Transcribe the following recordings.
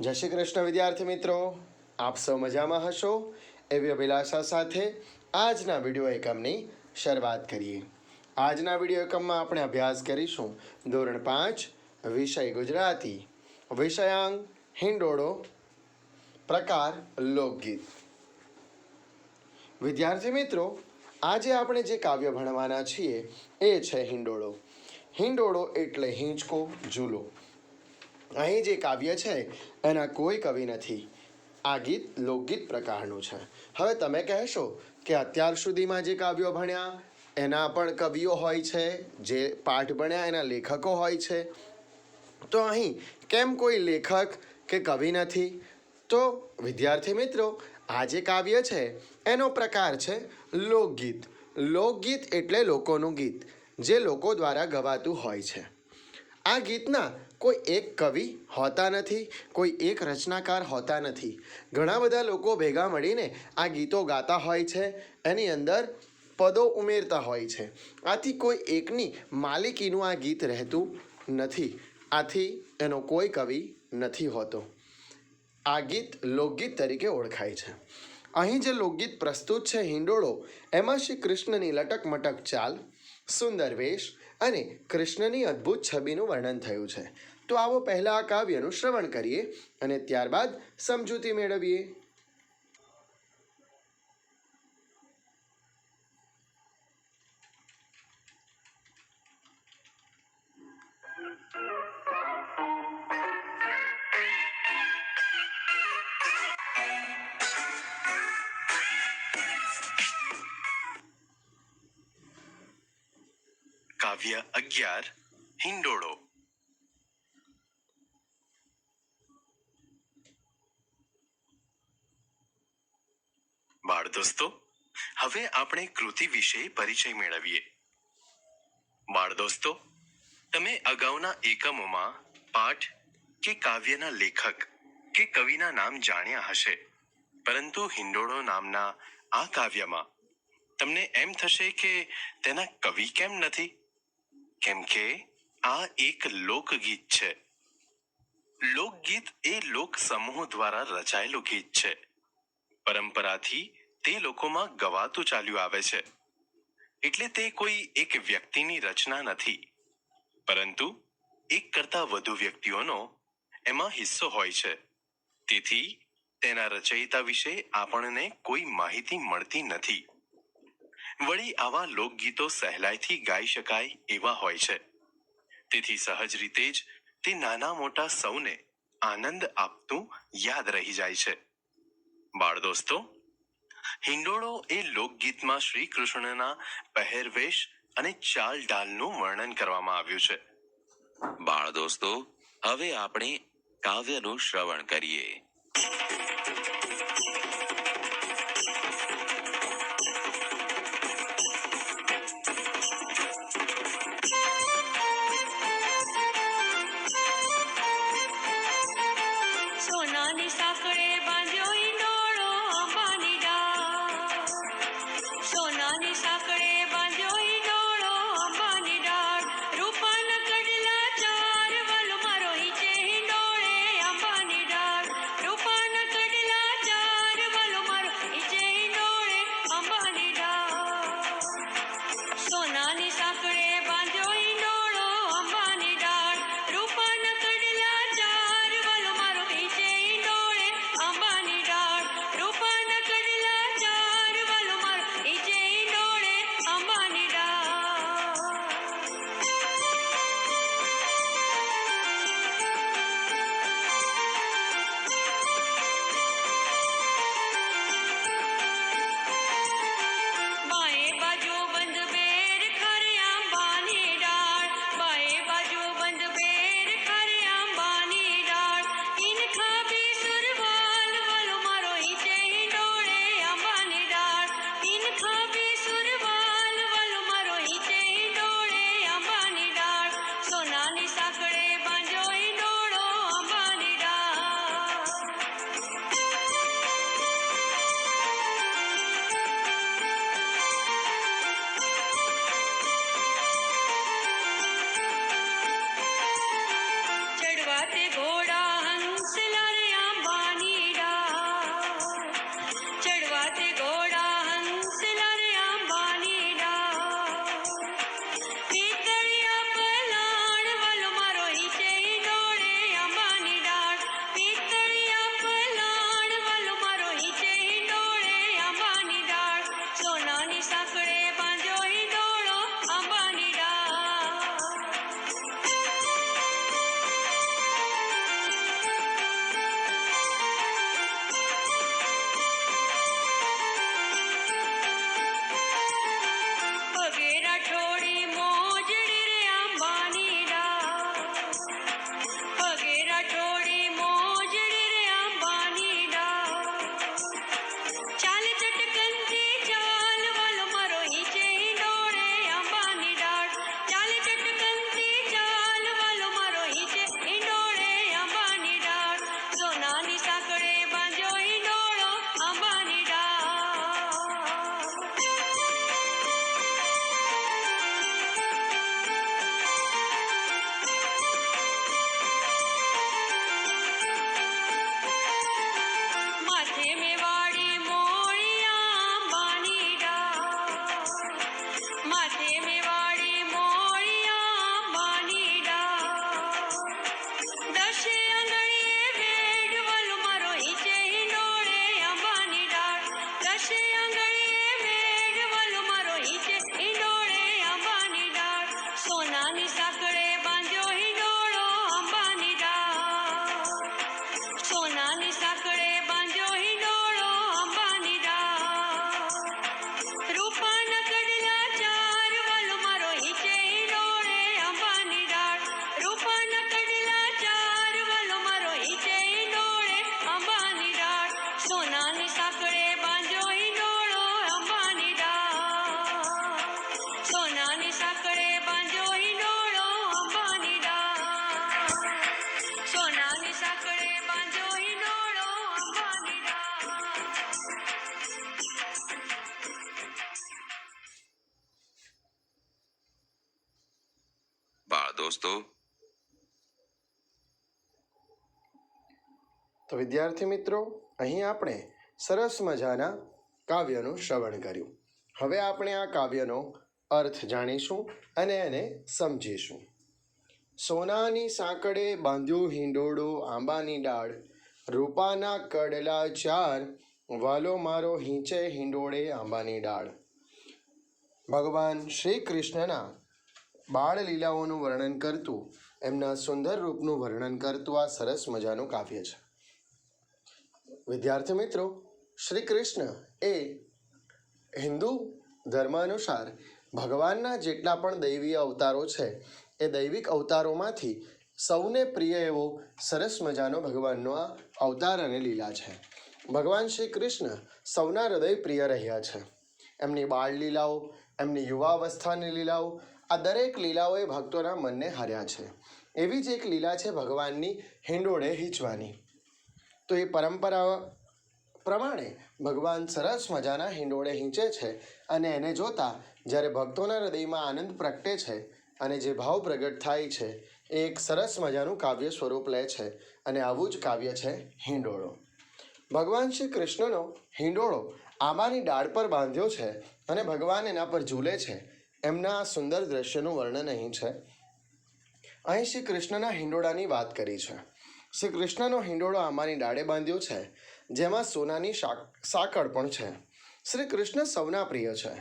જય શ્રી કૃષ્ણ વિદ્યાર્થી મિત્રો. આપ સૌ મજામાં હશો? એવી અભિલાષા સાથે આજના વીડિયો એકમની શરૂઆત કરીએ. આજના વીડિયો એકમમાં આપણે અભ્યાસ કરીશું ધોરણ પાંચ, વિષય ગુજરાતી. વિષયાંક હિંડોળો, પ્રકાર લોકગીત. વિદ્યાર્થી મિત્રો, આજે આપણે જે કાવ્ય ભણવાના છીએ એ છે હિંડોળો. હિંડોળો એટલે હિંચકો, ઝૂલો. અહીં જે કાવ્ય છે, એના કોઈ કવિ નથી. આ ગીત લોકગીત પ્રકારનું છે. હવે તમે કહેશો કે અત્યાર સુધીમાં જે કાવ્યો ભણ્યા, એના પણ કવિઓ હોય છે, જે પાઠ ભણ્યા, એના લેખકો હોય છે. તો અહીં કેમ કોઈ લેખક કે કવિ નથી? તો વિદ્યાર્થી મિત્રો, આ જે કાવ્ય છે, એનો પ્રકાર છે લોકગીત. લોકગીત એટલે લોકોનું ગીત, જે લોકો દ્વારા ગવાતું હોય છે. આ ગીતના કોઈ એક કવિ હોતા નથી, કોઈ એક રચનાકાર હોતા નથી. ઘણા બધા લોકો ભેગા મળીને આ ગીતો ગાતા હોય છે, એની અંદર પદો ઉમેરતા હોય છે. આથી કોઈ એકની માલિકીનું આ ગીત રહેતું નથી. આથી એનો કોઈ કવિ નથી હોતો. આ ગીત લોકગીત તરીકે ઓળખાય છે. અહીં જે લોકગીત પ્રસ્તુત છે હિંડોળો, એમાં શ્રી કૃષ્ણની લટક મટક ચાલ સુંદર વેશ અને કૃષ્ણની અદ્ભુત છબીનું વર્ણન થયું છે. તો આવો પહેલા આ કાવ્યનું શ્રવણ કરીએ અને ત્યારબાદ સમજૂતી મેળવીએ. કાવ્ય અગિયાર હિંડોળો. બાળ દોસ્તો હવે આપણે કૃતિ વિશે પરિચય મેળવીએ. બાળ દોસ્તો તમે અગાઉના એકમોમાં પાઠ કે કાવ્યના લેખક કે કવિના નામ જાણ્યા હશે, પરંતુ હિંડોળો નામના આ કાવ્યમાં તમને એમ થશે કે તેના કવિ કેમ નથી? કેમ કે આ એક લોકગીત છે. લોકગીત એ લોક સમૂહ દ્વારા રચાયેલું ગીત છે. પરંપરાથી તે લોકોમાં ગવાતું ચાલ્યું આવે છે. એટલે તે કોઈ એક વ્યક્તિની રચના નથી. પરંતુ એક કરતા વધુ વ્યક્તિઓનો એમાં હિસ્સો હોય છે. તેથી તેના રચયિતા વિશે આપણને કોઈ માહિતી મળતી નથી. વળી આવા લોકગીતો સહેલાઈથી ગાઈ શકાય એવા હોય છે. તેથી સહજ રીતે જ તે નાના મોટા સૌને આનંદ આપતું યાદ રહી જાય છે. બાળ દોસ્તો હિંડોળો એ લોકગીતમાં શ્રી કૃષ્ણના પહેરવેશ અને ચાલ ઢાલનું વર્ણન કરવામાં આવ્યું છે. બાળ દોસ્તો હવે આપણે કાવ્યનું શ્રવણ કરીએ. દોસ્તો. તો વિદ્યાર્થી મિત્રો, અહીં આપણે સરસ મજાના કાવ્યનું શ્રવણ કર્યું. હવે આપણે આ કાવ્યનો અર્થ જાણીશું અને એને સમજીશું. સોનાની સાંકળે બાંધ્યું હિંડોળો, આંબાની ડાળ, રૂપાના કડલા ચાર, વાલો મારો હિંચે હિંડોળે આંબાની ડાળ. ભગવાન શ્રી કૃષ્ણના બાળ લીલાઓનું વર્ણન કરતું, એમના સુંદર રૂપનું વર્ણન કરતું આ સરસ મજાનું કાવ્ય છે. વિદ્યાર્થી મિત્રો, શ્રી કૃષ્ણ એ હિન્દુ ધર્મ અનુસાર ભગવાનના જેટલા પણ દૈવીય અવતારો છે, એ દૈવિક અવતારોમાંથી સૌને પ્રિય એવો સરસ મજાનો ભગવાનનો આ અવતાર અને લીલા છે. ભગવાન શ્રી કૃષ્ણ સૌના હૃદય પ્રિય રહ્યા છે. એમની બાળ લીલાઓ એમની યુવાવસ્થાની લીલાઓ આ દરેક લીલાઓએ ભક્તોના મનને હર્યા છે. એવી જ એક લીલા છે ભગવાનની હિંડોળે હિંચવાની. તો એ પરંપરા પ્રમાણે ભગવાન સરસ મજાના હિંડોળે હિંચે છે અને એને જોતા જ્યારે ભક્તોના હૃદયમાં આનંદ પ્રગટે છે અને જે ભાવ પ્રગટ થાય છે, એ એક સરસ મજાનું કાવ્ય સ્વરૂપ લે છે અને આવું જ કાવ્ય છે હિંડોળો. ભગવાન શ્રી કૃષ્ણનો હિંડોળો આંબાની ડાળ પર બાંધ્યો છે અને ભગવાન એના પર ઝૂલે છે. એમના આ સુંદર દ્રશ્યનું વર્ણન અહીં છે. અહીં શ્રી કૃષ્ણના હિંડોળાની વાત કરી છે. શ્રી કૃષ્ણનો હિંડોળો આમાંની ડાળે બાંધ્યો છે, જેમાં સોનાની સાકળ પણ છે. શ્રી કૃષ્ણ સૌના પ્રિય છે.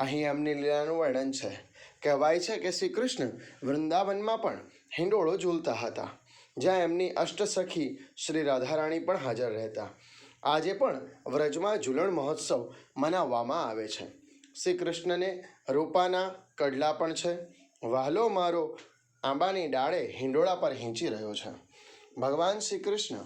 અહીં એમની લીલાનું વર્ણન છે. કહેવાય છે કે શ્રી કૃષ્ણ વૃંદાવનમાં પણ હિંડોળો ઝૂલતા હતા, જ્યાં એમની અષ્ટસખી શ્રી રાધારાણી પણ હાજર રહેતા. આજે પણ વ્રજમાં ઝૂલણ મહોત્સવ મનાવવામાં આવે છે. શ્રી કૃષ્ણને રૂપાના કડલા પણ છે. વહાલો મારો આંબાની ડાળે હિંડોળા પર હીંચી રહ્યો છે. ભગવાન શ્રી કૃષ્ણ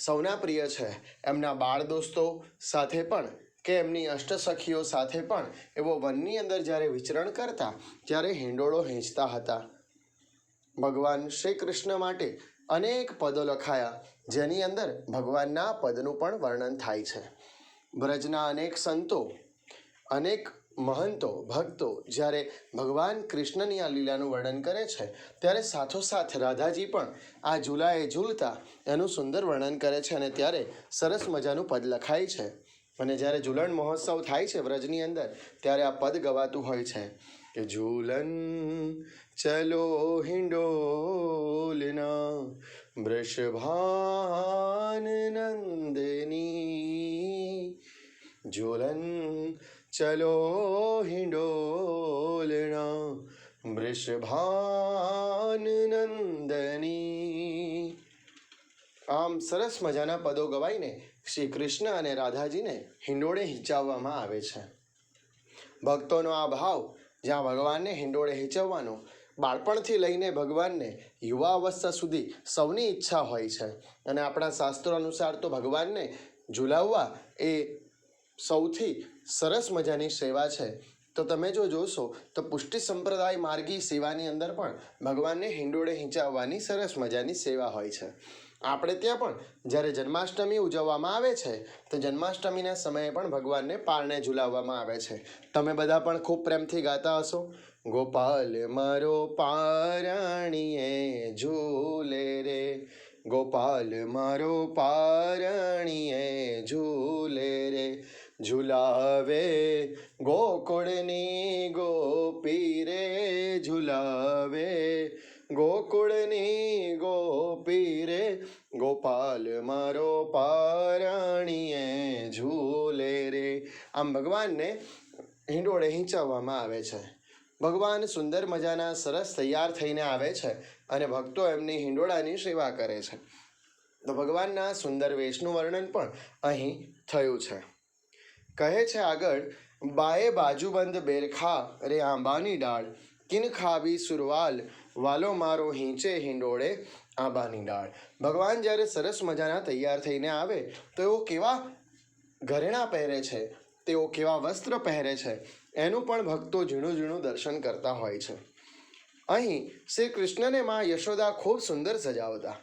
સૌના પ્રિય છે. એમના બાળ દોસ્તો સાથે પણ કે એમની અષ્ટસખીઓ સાથે પણ એવો વનની અંદર જ્યારે વિચરણ કરતા ત્યારે હિંડોળો હેંચતા હતા. ભગવાન શ્રી કૃષ્ણ માટે અનેક પદો લખાયા, જેની અંદર ભગવાનના પદનું પણ વર્ણન થાય છે. બ્રજના અનેક સંતો અનેક મહંતો, ભક્તો જ્યારે ભગવાન કૃષ્ણની આ લીલાનું વર્ણન કરે છે, ત્યારે સાથોસાથ રાધાજી પણ આ ઝૂલાએ ઝૂલતા એનું સુંદર વર્ણન કરે છે અને ત્યારે સરસ મજાનું પદ લખાય છે. અને જ્યારે ઝૂલણ મહોત્સવ થાય છે વ્રજની અંદર, ત્યારે આ પદ ગવાતું હોય છે કે ઝૂલન ચલો હિંડોલના વૃષભાન નંદની ઝૂલન ચલો હિંડોલણા વૃષભાન નંદની આમ સરસ મજાના પદો ગવાઈને શ્રી કૃષ્ણ અને રાધાજીને હિંડોળે હિંચાવવામાં આવે છે. ભક્તોનો આ ભાવ જ્યાં ભગવાનને હિંડોળે હિંચવવાનો, બાળપણથી લઈને ભગવાનને યુવા અવસ્થા સુધી સૌની ઈચ્છા હોય છે. અને આપણા શાસ્ત્રો અનુસાર તો ભગવાનને ઝુલાવવા એ સૌથી સરસ મજાની સેવા છે. તો તમે જો જોશો, તો પુષ્ટિ સંપ્રદાય માર્ગી સેવાની અંદર પણ ભગવાનને હિંડોળે હિંચાવવાની સરસ મજાની સેવા હોય છે. આપણે ત્યાં પણ જ્યારે જન્માષ્ટમી ઉજવવામાં આવે છે, તો જન્માષ્ટમીના સમયે પણ ભગવાનને પારણે ઝુલાવવામાં આવે છે. તમે બધા પણ ખૂબ પ્રેમથી ગાતા હશો, ગોપાલ મારો પારણીએ ઝૂલે રે, ગોપાલ મારો પારણીએ ઝૂલે રે ઝુલાવે, ગોકુળની ગોપી રે ઝુલાવે, ગોકુળની ગોપી રે ગોપાલ મારો પારણીએ ઝૂલે રે. આમ ભગવાનને હિંડોળે હિંચવવામાં આવે છે. ભગવાન સુંદર મજાના સરસ તૈયાર થઈને આવે છે અને ભક્તો એમની હિંડોળાની સેવા કરે છે. તો ભગવાનના સુંદર વેશનું વર્ણન પણ અહીં થયું છે. કહે છે આગળ, બાએ બાજુબંધ બેરખા, રે આંબાની ડાળ. કિન ખાવી સુરવાલ, વાલો મારો હિંચે હિંડોળે આંબાની ડાળ. ભગવાન જ્યારે સરસ મજાના તૈયાર થઈને આવે, તો એઓ કેવા ઘરેણાં પહેરે છે? તેઓ કેવા વસ્ત્ર પહેરે છે? એનું પણ ભક્તો ઝીણું ઝીણું દર્શન કરતા હોય છે. અહીં શ્રી કૃષ્ણને માં યશોદા ખૂબ સુંદર સજાવતા.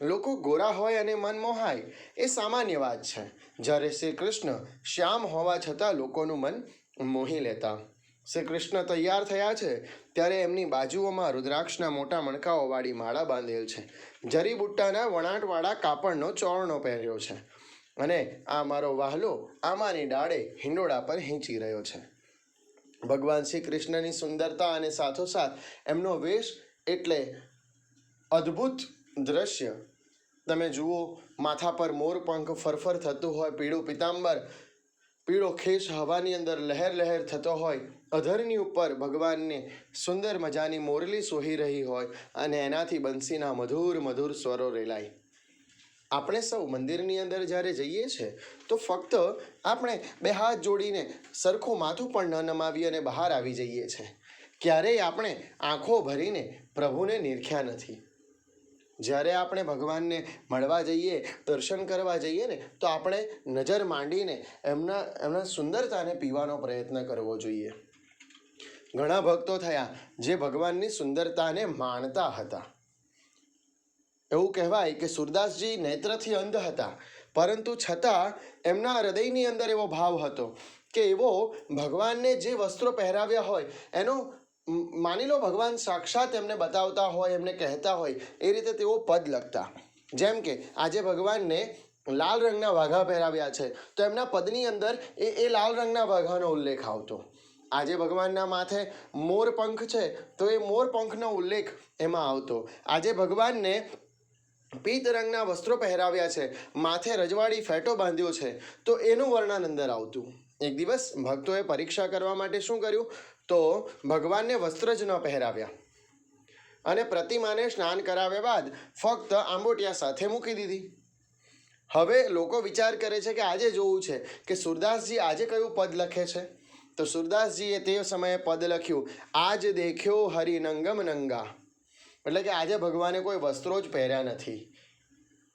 લોકો ગોરા હોય અને મન મોહાય, એ સામાન્ય વાત છે. જ્યારે શ્રી કૃષ્ણ શ્યામ હોવા છતાં લોકોનું મન મોહી લેતા. શ્રી કૃષ્ણ તૈયાર થયા છે, ત્યારે એમની બાજુઓમાં રુદ્રાક્ષના મોટા મણકાઓવાળી માળા બાંધેલ છે. જરીબુટ્ટાના વણાટવાળા કાપડનો ચોરણો પહેર્યો છે અને આ મારો વાહલો આમાની ડાળે હિંડોળા પર હીંચી રહ્યો છે. ભગવાન શ્રી કૃષ્ણની સુંદરતા અને સાથોસાથ એમનો વેશ એટલે અદ્ભુત દ્રશ્ય તમે જુઓ, માથા પર મોર, પંખ, ફરફર થતું હોય, પીળું પિતાંબર, પીળો ખેસ હવાની અંદર લહેર લહેર થતો હોય, અધરની ઉપર ભગવાનને સુંદર મજાની મોરલી સોહી રહી હોય અને એનાથી બંસીના મધુર મધુર સ્વરો રેલાય. આપણે સૌ મંદિરની અંદર જ્યારે જઈએ છીએ તો ફક્ત આપણે બે હાથ જોડીને સરખું માથું પણ ન નમાવી અને બહાર આવી જઈએ છીએ ક્યારેય આપણે આંખો ભરીને પ્રભુને નિરખ્યા નથી. જ્યારે આપણે ભગવાનને મળવા જઈએ, દર્શન કરવા જઈએ ને, તો આપણે નજર માંડીને એમના એમના સુંદરતાને પીવાનો પ્રયત્ન કરવો જોઈએ. ઘણા ભક્તો થયા જે ભગવાનની સુંદરતાને માણતા હતા. એવું કહેવાય કે સુરદાસજી નેત્રથી અંધ હતા, પરંતુ છતાં એમના હૃદયની અંદર એવો ભાવ હતો કે એવો ભગવાનને જે વસ્ત્રો પહેરાવ્યા હોય, એનો માની લો ભગવાન સાક્ષાત એમને બતાવતા હોય, એમને કહેતા હોય, એ રીતે તેઓ પદ લખતા. જેમ કે, આજે ભગવાનને લાલ રંગના વાઘા પહેરાવ્યા છે, તો એમના પદની અંદર એ એ લાલ રંગના વાઘાનો ઉલ્લેખ આવતો. આજે ભગવાનના માથે મોર પંખ છે, તો એ મોર પંખનો ઉલ્લેખ એમાં આવતો. આજે ભગવાનને પીત રંગના વસ્ત્રો પહેરાવ્યા છે, માથે રજવાડી ફેટો બાંધ્યો છે, તો એનું વર્ણન અંદર આવતું. એક દિવસ ભક્તોએ પરીક્ષા કરવા માટે શું કર્યું? તો ભગવાનને વસ્ત્ર જ ન પહેરાવ્યા. અને પ્રતિમાને સ્નાન કરાવ્યા બાદ ફક્ત આંબોટિયા સાથે મૂકી દીધી. હવે લોકો વિચાર કરે છે કે આજે જોવું છે કે સુરદાસજી આજે કયું પદ લખે છે? તો સુરદાસજીએ તે સમયે પદ લખ્યું, આજ દેખ્યો હરિ નંગમ નંગા. એટલે કે આજે ભગવાને કોઈ વસ્ત્રો જ પહેર્યા નથી.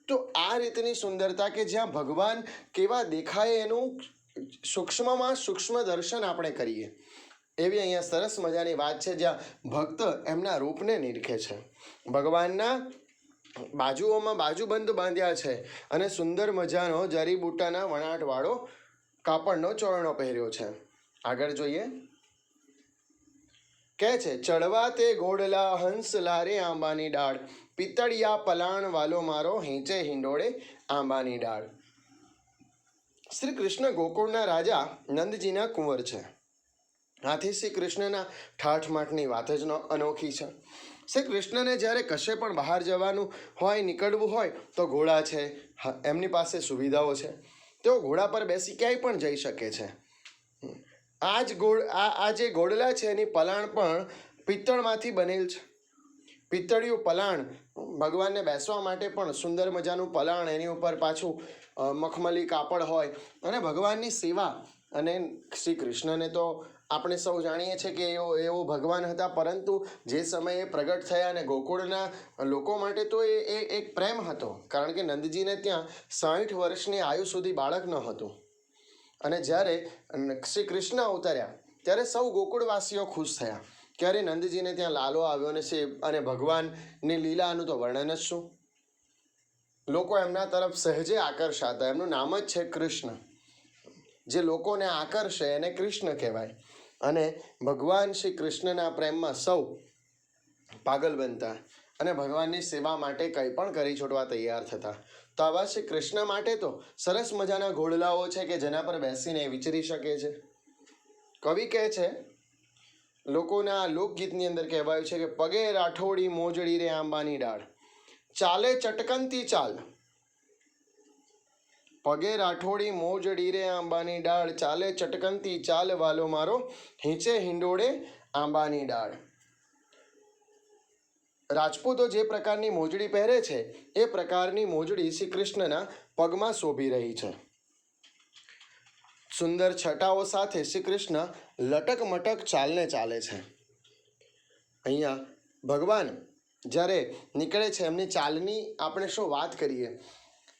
તો આ રીતની સુંદરતા કે જ્યાં ભગવાન કેવા દેખાય એનું સૂક્ષ્મમાં સૂક્ષ્મ દર્શન આપણે કરીએ. એવી અહીંયા સરસ મજાની વાત છે જ્યાં ભક્ત એમના રૂપને નિરખે છે. ભગવાનના બાજુઓમાં બાજુબંધ બાંધ્યા છે અને સુંદર મજાનો જરીબુટ્ટાના વણાટવાળો કાપડનો ચોરણો પહેર્યો છે. આગળ જોઈએ. કહે છે, ચડવા તે ઘોડલા હંસ લારે આંબાની ડાળ પિતળિયા પલાણ વાલો મારો હિંચે હિંડોળે આંબાની ડાળ. શ્રી કૃષ્ણ ગોકુળના રાજા નંદજીના કુંવર છે. આથી શ્રી કૃષ્ણના ઠાઠમાઠની વાત જ અનોખી છે. શ્રી કૃષ્ણને જ્યારે કશે પણ બહાર જવાનું હોય, નીકળવું હોય, તો ઘોડા છે. એમની પાસે સુવિધાઓ છે. તેઓ ઘોડા પર બેસી ક્યાંય પણ જઈ શકે છે. આ જ ગોળ, આ આ જે ગોડલા છે, એની પલાણ પણ પિત્તળમાંથી બનેલ છે. પિત્તળિયું પલાણ, ભગવાનને બેસવા માટે પણ સુંદર મજાનું પલાણ એની ઉપર પાછું મખમલી કાપડ હોય. અને ભગવાનની સેવા અને શ્રી કૃષ્ણને તો આપણે સૌ જાણીએ છીએ કે એવો એવો ભગવાન હતા, પરંતુ જે સમયે પ્રગટ થયા અને ગોકુળના લોકો માટે તો એ એ એક પ્રેમ હતો. કારણ કે નંદજીને ત્યાં સાઠ વર્ષની આયુ સુધી બાળક ન હતું. અને જ્યારે શ્રી કૃષ્ણ અવતર્યા, ત્યારે સૌ ગોકુળવાસીઓ ખુશ થયા. ક્યારે નંદજીને ત્યાં લાલો આવ્યો અને છે અને ભગવાનની લીલાનું તો વર્ણન જ શું? લોકો એમના તરફ સહેજે આકર્ષાતા. એમનું નામ જ છે કૃષ્ણ. જે લોકોને આકર્ષે એને કૃષ્ણ કહેવાય. અને ભગવાન શ્રી કૃષ્ણના પ્રેમમાં સૌ પાગલ બનતા અને ભગવાનની સેવા માટે કંઈ પણ કરી છોડવા તૈયાર થતા. તો આવા શ્રી કૃષ્ણ માટે તો સરસ મજાના ઘોડલાઓ છે કે જેના પર બેસીને વિચરી શકે છે. કવિ કહે છે, લોકોના લોકગીતની અંદર કહેવાયું છે કે, પગે રાઠોડી મોજડી રે આંબાની ડાળ. ચાલે ચટકનતી ચાલ. પગે રાઠોડી મોજડી રે આંબાની ડાળ, ચાલે ચટકનતી ચાલ વાલો મારો, હિંચે હિંડોળે આંબાની ડાળ. રાજપૂતો જે પ્રકારની મોજડી પહેરે છે, એ પ્રકારની મોજડી શ્રી કૃષ્ણના પગમાં શોભી રહી છે. સુંદર છટાઓ સાથે શ્રી કૃષ્ણ લટક મટક ચાલને ચાલે છે. અહીંયા ભગવાન જ્યારે નીકળે છે, એમની ચાલની આપણે શું વાત કરીએ?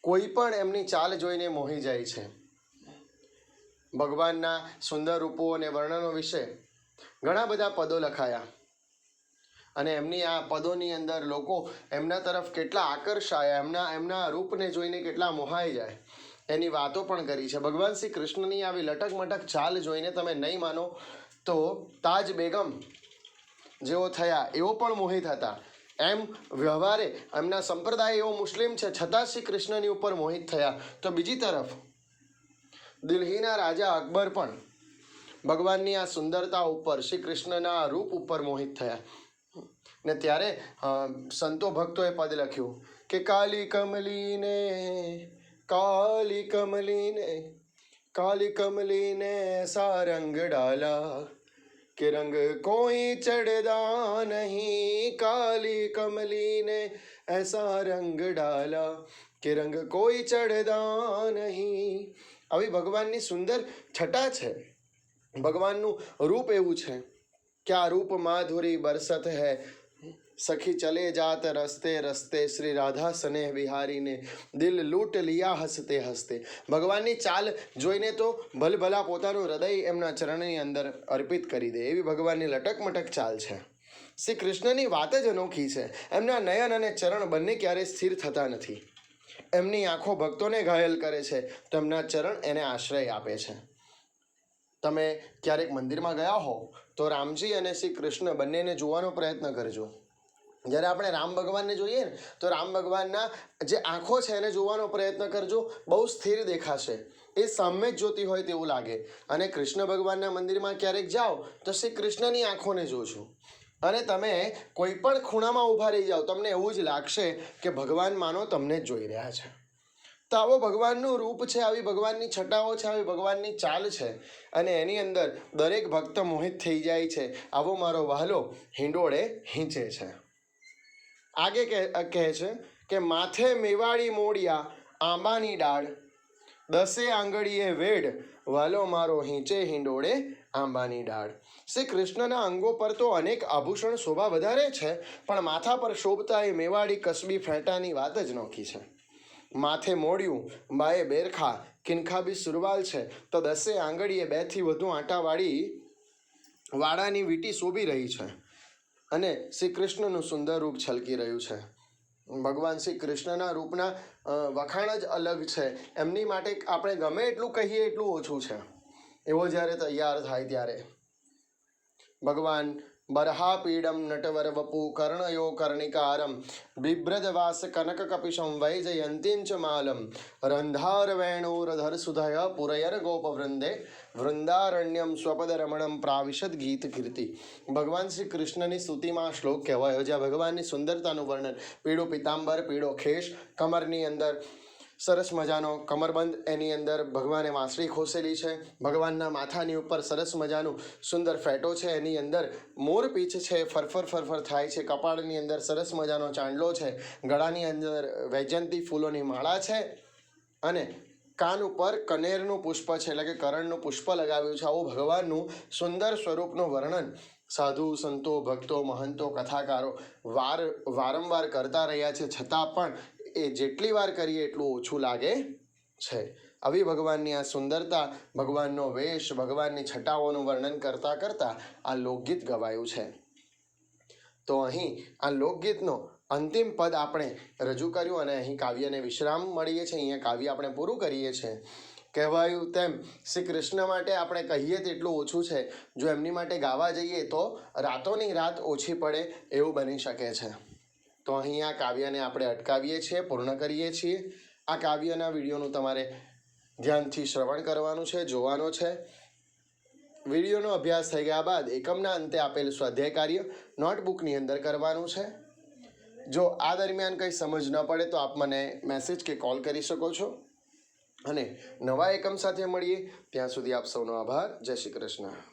કોઈ પણ એમની ચાલ જોઈને મોહી જાય છે. ભગવાનના સુંદર રૂપો અને વર્ણનો વિશે ઘણા બધા પદો લખાયા. અને એમની આ પદોની અંદર લોકો એમના તરફ કેટલા આકર્ષાયા, એમના એમના રૂપને જોઈને કેટલા મોહાઈ જાય, એની વાતો પણ કરી છે. ભગવાન શ્રી કૃષ્ણની આવી લટક મટક ચાલ જોઈને તમે નહીં માનો તો તાજ બેગમ જેઓ થયા એઓ પણ મોહિત હતા એમ વ્યવહારે એમના સંપ્રદાય એવો મુસ્લિમ છે, છતાં શ્રી કૃષ્ણની ઉપર મોહિત થયા. તો બીજી તરફ, દિલ્હીના રાજા અકબર પણ ભગવાનની આ સુંદરતા ઉપર, શ્રી કૃષ્ણના રૂપ ઉપર મોહિત થયા. ને ત્યારે સંતો ભક્તોએ પદ લખ્યું કે કાલી કમલીને કાલી કમલીને કાલી કમલીને સારંગ ડાલા. કે રંગ કોઈ ચढ़दा નહીં, કાલી કમલી ને એસા રંગ ડાલા કે રંગ કોઈ ચढ़दा નહીં. આવી ભગવાનની સુંદર છટા છે. ભગવાનનું રૂપ એવું છે કે આ રૂપ માધુરી બરસત હૈ. સખી ચલે જાત રસ્તે રસ્તે શ્રી રાધા સ્નેહ બિહારીને દિલ લૂંટ લિયા હસતે હસતે. ભગવાનની ચાલ જોઈને તો ભલભલા પોતાનું હૃદય એમના ચરણની અંદર અર્પિત કરી દે એવી ભગવાનની લટક મટક ચાલ છે. શ્રી કૃષ્ણની વાત જ અનોખી છે. એમના નયન અને ચરણ બંને ક્યારેય સ્થિર થતા નથી. એમની આંખો ભક્તોને ઘાયલ કરે છે. તો એમના ચરણ એને આશ્રય આપે છે. તમે ક્યારેક મંદિરમાં ગયા હો તો રામજી અને શ્રી કૃષ્ણ બંનેને જોવાનો પ્રયત્ન કરજો. જ્યારે આપણે રામ ભગવાનને જોઈએ ને, તો રામ ભગવાનના જે આંખો છે એને જોવાનો પ્રયત્ન કરજો, બહુ સ્થિર દેખાશે. એ સામે જ જોતી હોય તેવું લાગે. અને કૃષ્ણ ભગવાનના મંદિરમાં ક્યારેક જાઓ, તો શ્રી કૃષ્ણની આંખોને જોજો. અને તમે કોઈ પણ ખૂણામાં ઊભા રહી જાઓ, તમને એવું જ લાગશે કે ભગવાન માનો તમને જ જોઈ રહ્યા છે. તો આવો ભગવાનનું રૂપ છે, આવી ભગવાનની છટાઓ છે, આવી ભગવાનની ચાલ છે. અને એની અંદર દરેક ભક્ત મોહિત થઈ જાય છે. આવો મારો વહાલો હિંડોળે હીંચે છે. આગે કહે છે કે માથે મેવાડી મોડિયા, આંબાની ડાળ. દસે આંગળીએ વેડ વાલો મારો હિંચે હિંડોળે આંબાની ડાળ. શ્રી કૃષ્ણના અંગો પર તો અનેક આભૂષણ શોભા વધારે છે, પણ માથા પર શોભતા એ મેવાડી કસબી ફેંટાની વાત જ નોખી છે. માથે મોડિયું, બાએ બેરખા કિનખાબી સુરવાલ છે, તો દસે આંગળીએ બેથી વધુ આંટાવાળી વાડાની વીંટી શોભી રહી છે. અને શ્રી કૃષ્ણનું સુંદર રૂપ છલકી રહ્યું છે. ભગવાન શ્રી કૃષ્ણના રૂપના વખાણ જ અલગ છે. એમની માટે આપણે ગમે એટલું કહીએ એટલું ઓછું છે. એવો જ્યારે તૈયાર થાય ત્યારે. ભગવાન કર્ણયો કર્ણિકારમ બિભ્રદવાસ કનક કપિશમ વૈજયંતીં ચ માલમ રંધાર વેણોરધર પુરયર ગોપવૃંદે વૃંદારણ્યમ સ્વપદ રમણમ પ્રાવિશદ ગીત કીર્તિ ભગવાન શ્રી કૃષ્ણની સ્તુતિમાં શ્લોક કહેવાયો જ્યાં ભગવાનની સુંદરતાનું વર્ણન પીળો પિતાંબર પીળો ખેશ કમરની અંદર સરસ મજાનો કમરબંધ. એની અંદર ભગવાને વાંસળી ખોસેલી છે. ભગવાનના માથાની ઉપર સરસ મજાનું સુંદર ફેટો છે. એની અંદર મોર પીછ છે. ફરફર ફરફર થાય છે. કપાળની અંદર સરસ મજાનો ચાંદલો છે. ગળાની અંદર વૈજયંતી ફૂલોની માળા છે. અને કાન ઉપર કનેરનું પુષ્પ છે. એટલે કે કરણનું પુષ્પ લગાવ્યું છે. આવું ભગવાનનું સુંદર સ્વરૂપનું વર્ણન સાધુ, સંતો, ભક્તો, મહંતો, કથાકારો વાર વારંવાર કરતા રહ્યા છે. છતાં પણ એ જેટલી વાર કરીએ એટલું ઓછું લાગે છે. આવી ભગવાનની આ સુંદરતા, ભગવાનનો વેશ, ભગવાનની છટાઓનું વર્ણન કરતાં કરતાં આ લોકગીત ગવાયું છે. તો અહીં આ લોકગીતનો અંતિમ પદ આપણે રજૂ કર્યું અને અહીં કાવ્યને વિશ્રામ મળીએ છીએ. અહીંયા કાવ્ય આપણે પૂરું કરીએ છીએ. કહેવાયું તેમ શ્રી કૃષ્ણ માટે આપણે કહીએ તેટલું ઓછું છે. જો એમની માટે ગાવા જઈએ તો રાતોની રાત ઓછી પડે એવું બની શકે છે. તો અહીં આ કાવ્યને આપણે અટકાવીએ છીએ, પૂર્ણ કરીએ છીએ. આ કાવ્યના વિડીયોનું તમારે ધ્યાનથી શ્રવણ કરવાનું છે, જોવાનો છે. વિડીયોનો અભ્યાસ થઈ ગયા બાદ એકમના અંતે આપેલ સ્વાધ્યાય કાર્ય નોટબુકની અંદર કરવાનું છે. જો આ દરમિયાન કંઈ સમજ ન પડે તો આપ મને મેસેજ કે કોલ કરી શકો છો. અને નવા એકમ સાથે મળીએ. ત્યાં સુધી આપ સૌનો આભાર. જય શ્રી કૃષ્ણ.